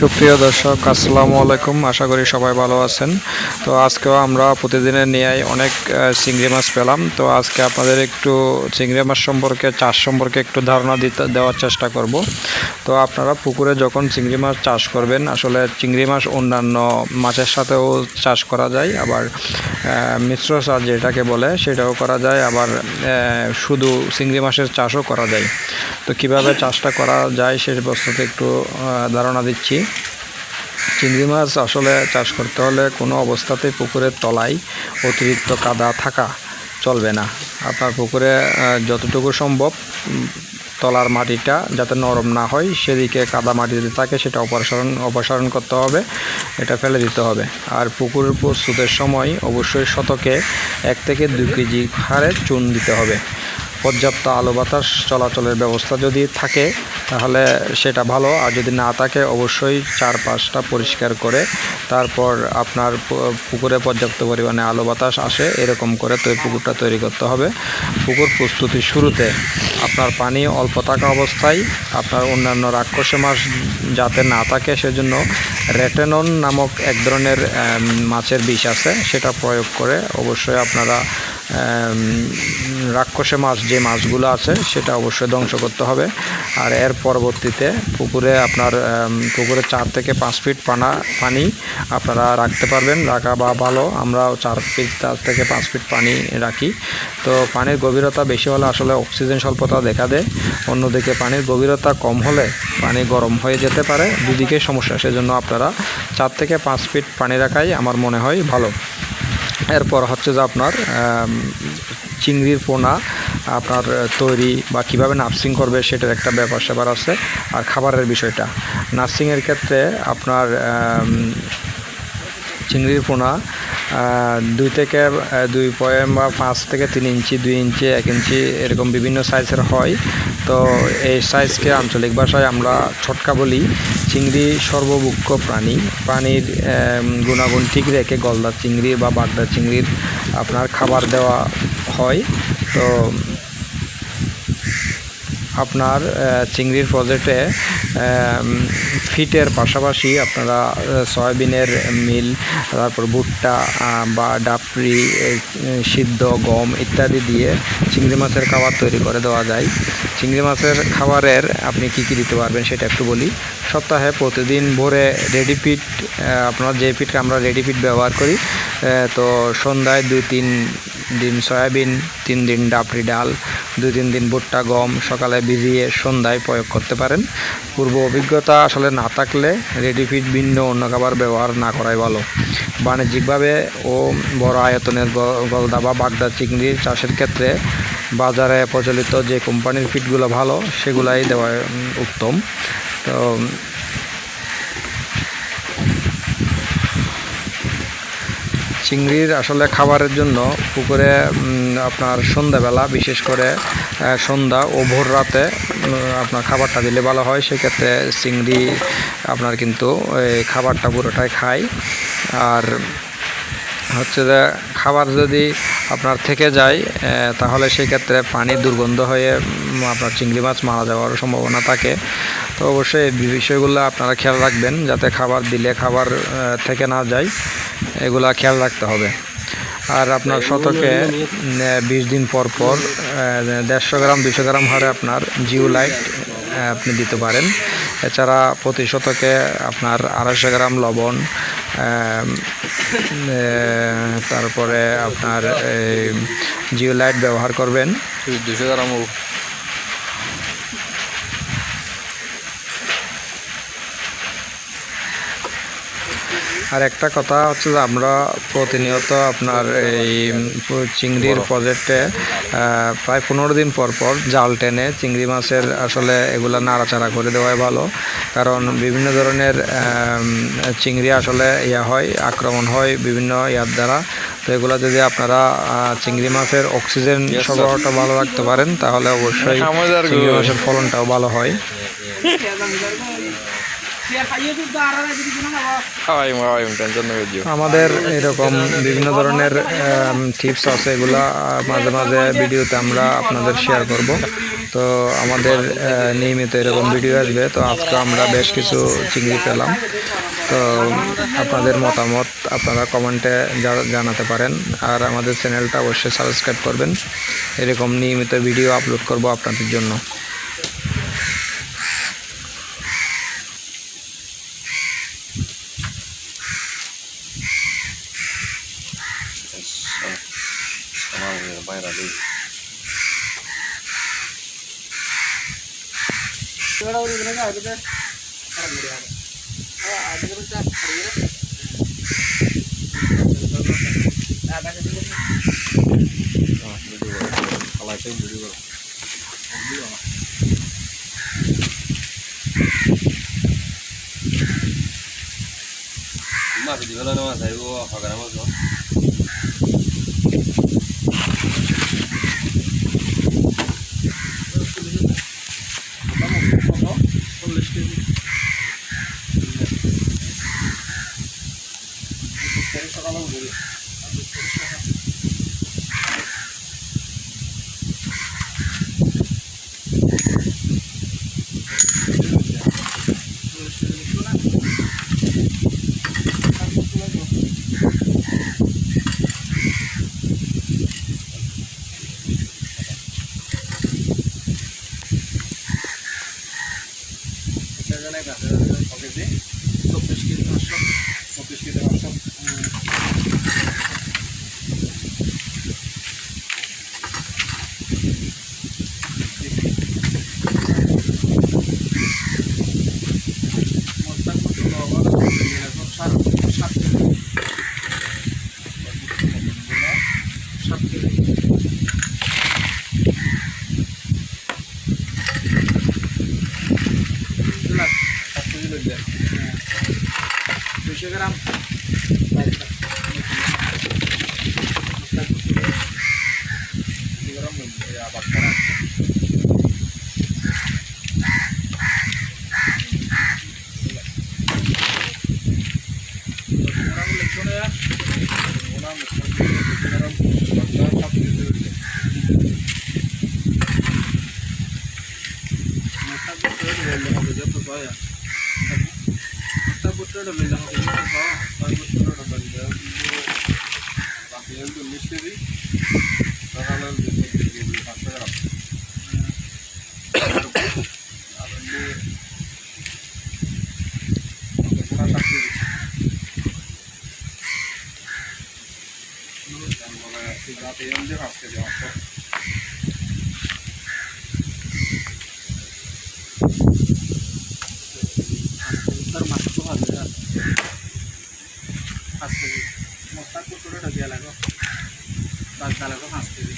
সুপ্রিয় দর্শক, আসসালামু আলাইকুম। আশা করি সবাই ভালো আছেন। তো আজকেও আমরা প্রতিদিনের নিয়ে অনেক চিংড়ি মাছ পেলাম। তো আজকে আপনাদের একটু চিংড়ি মাছ সম্পর্কে, চাষ সম্পর্কে একটু ধারণা দিতে, দেওয়ার চেষ্টা করব। তো আপনারা পুকুরে যখন চিংড়ি মাছ চাষ করবেন, আসলে চিংড়ি মাছ অন্যান্য মাছের সাথেও চাষ করা যায়। আবার মিশ্র চাষ যেটাকে বলে, সেটাও করা যায়। আবার শুধু চিংড়ি মাছের চাষও করা যায়। তো কীভাবে চাষটা করা যায়, সে বস্তুতে একটু ধারণা দিচ্ছি। চিংড়ি মাছ আসলে চাষ করতে হলে কোনো অবস্থাতেই পুকুরের তলায় অতিরিক্ত কাদা থাকা চলবে না। আপনার পুকুরে যতটুকু সম্ভব তলার মাটিটা যাতে নরম না হয়, সেদিকে কাদা মাটি যদি থাকে, সেটা অপসারণ অপসারণ করতে হবে, এটা ফেলে দিতে হবে। আর পুকুর প্রস্তুতের সময় অবশ্যই শতকে এক থেকে দু কেজি হারে চুন দিতে হবে। পর্যাপ্ত আলো বাতাস চলাচলের ব্যবস্থা যদি থাকে, তাহলে সেটা ভালো। আর যদি না থাকে, অবশ্যই চারপাশটা পরিষ্কার করে তারপর আপনার পুকুরে পর্যাপ্ত পরিমাণে আলো বাতাস আসে, এরকম করে তো, পুকুরটা তৈরি করতে হবে। পুকুর প্রস্তুতির শুরুতে আপনার পানি অল্প থাকা অবস্থায় আপনার অন্যান্য রাক্ষসে মাছ যাতে না থাকে, সেজন্য রেটেনন নামক এক ধরনের মাছের বিষ আছে, সেটা প্রয়োগ করে অবশ্যই আপনারা রাক্ষসে মাছ, যে মাছগুলো আছে, সেটা অবশ্যই ধ্বংস করতে হবে। আর এর পরবর্তীতে পুকুরে আপনার পুকুরে চার থেকে পাঁচ ফিট পানা, পানি আপনারা রাখতে পারবেন। রাখা বা ভালো, আমরাও চার ফিট চার থেকে পাঁচ ফিট পানি রাখি। তো পানির গভীরতা বেশি হলে আসলে অক্সিজেন স্বল্পতা দেখা দেয়। অন্যদিকে পানির গভীরতা কম হলে পানি গরম হয়ে যেতে পারে। দুদিকে সমস্যা, সেজন্য আপনারা চার থেকে পাঁচ ফিট পানি রাখাই আমার মনে হয় ভালো। এরপর হচ্ছে যে আপনার চিংড়ির পোনা, আপনার তৈরি বা কীভাবে নার্সিং করবে সেটার একটা ব্যাপার স্যাপার আছে। আর খাবারের বিষয়টা, নার্সিংয়ের ক্ষেত্রে আপনার চিংড়ির পোনা দুই থেকে দুই পয়েন্ট বা পাঁচ থেকে তিন ইঞ্চি, দুই ইঞ্চি, এক ইঞ্চি এরকম বিভিন্ন সাইজের হয়। তো এই সাইজকে আঞ্চলিক ভাষায় আমরা ছটকা বলি। চিংড়ি সর্বভুক্ষ প্রাণী। প্রাণীর গুণাগুণ ঠিক রেখে গলদা চিংড়ি বা বাগদা চিংড়ির আপনার খাবার দেওয়া হয়। তো আপনার চিংড়ির প্রজেক্টে ফিটের পাশাপাশি আপনারা সয়াবিনের মিল, তারপর ভুট্টা বা ডাপড়ি সিদ্ধ গম ইত্যাদি দিয়ে চিংড়ি মাছের খাবার তৈরি করে দেওয়া যায়। চিংড়ি মাছের খাবারের আপনি কি কি দিতে পারবেন সেটা একটু বলি। সপ্তাহে প্রতিদিন ভোরে রেডি ফিট আপনার যে ফিট আমরা রেডি ফিট ব্যবহার করি তো সন্ধ্যায় দুই তিন দিন সয়াবিন, তিন দিন ডাপড়ি ডাল, দুই তিন দিন ভুট্টা, গম, সকালে ভিজিয়ে সন্ধ্যায় প্রয়োগ করতে পারেন। পূর্ব অভিজ্ঞতা, আসলে না থাকলে রেডি ফিট ভিন্ন অন্য খাবার ব্যবহার না করাই ভালো। বাণিজ্যিকভাবে ও বড় আয়তনের গলদা বা বাগদা চিংড়ি চাষের ক্ষেত্রে বাজারে প্রচলিত যে কোম্পানির ফিটগুলো ভালো, সেগুলাই দেওয়া উত্তম। তো চিংড়ির আসলে খাবারের জন্য পুকুরে আপনার সন্ধ্যাবেলা, বিশেষ করে সন্ধ্যা ও ভোর রাতে আপনার খাবারটা দিলে ভালো হয়। সেক্ষেত্রে চিংড়ি আপনার কিন্তু খাবারটা পুরোটাই খায়। আর হচ্ছে যে খাবার যদি আপনার থেকে যায় তাহলে সেক্ষেত্রে পানি দুর্গন্ধ হয়ে আপনার চিংড়ি মাছ মারা যাওয়ার সম্ভাবনা থাকে। তো অবশ্যই এই বিষয়গুলো আপনারা খেয়াল রাখবেন, যাতে খাবার দিলে খাবার থেকে না যায়, এগুলা খেয়াল রাখতে হবে। আর আপনার শতকে বিশ দিন পর পর দেড়শো গ্রাম দুশো গ্রাম হারে আপনার জিও লাইট আপনি দিতে পারেন। এছাড়া প্রতি শতকে আপনার আড়াইশো গ্রাম লবণ তারপরে আপনার জিও লাইট ব্যবহার করবেন। দুশো গ্রাম আর একটা কথা হচ্ছে যে আমরা প্রতিনিয়ত আপনার এই চিংড়ির প্রজেক্টে প্রায় পনেরো দিন পর পর জাল টেনে চিংড়ি মাছের আসলে এগুলা নাড়াচাড়া করে দেওয়াই ভালো। কারণ বিভিন্ন ধরনের চিংড়ি আসলে ইয়া হয় আক্রমণ হয় বিভিন্ন ইয়ার দ্বারা। তো এগুলো যদি আপনারা চিংড়ি মাছের অক্সিজেন সরবরাহটা ভালো রাখতে পারেন তাহলে অবশ্যই চিংড়ি মাছের ফলনটাও ভালো হয়। আমাদের এরকম বিভিন্ন ধরনের টিপস আছে এগুলা মাঝে মাঝে ভিডিওতে আমরা আপনাদের শেয়ার করব। তো আমাদের নিয়মিত এরকম ভিডিও আসবে। তো আজকে আমরা বেশ কিছু চিংড়ি পেলাম। তো আপনাদের মতামত আপনারা কমেন্টে জানাতে পারেন। আর আমাদের চ্যানেলটা অবশ্যই সাবস্ক্রাইব করবেন। এরকম নিয়মিত ভিডিও আপলোড করব আপনাদের জন্য। Masih di mana saya, Bu? Apa karena masuk? perder? 200 gram Thank you. মাছ দিব না মাছ আইব হগার মাছ দুশো গ্রাম মাছ তো ভালো পাঁচ কেজি ঢকিয়া লাগো পাঁচ কেজি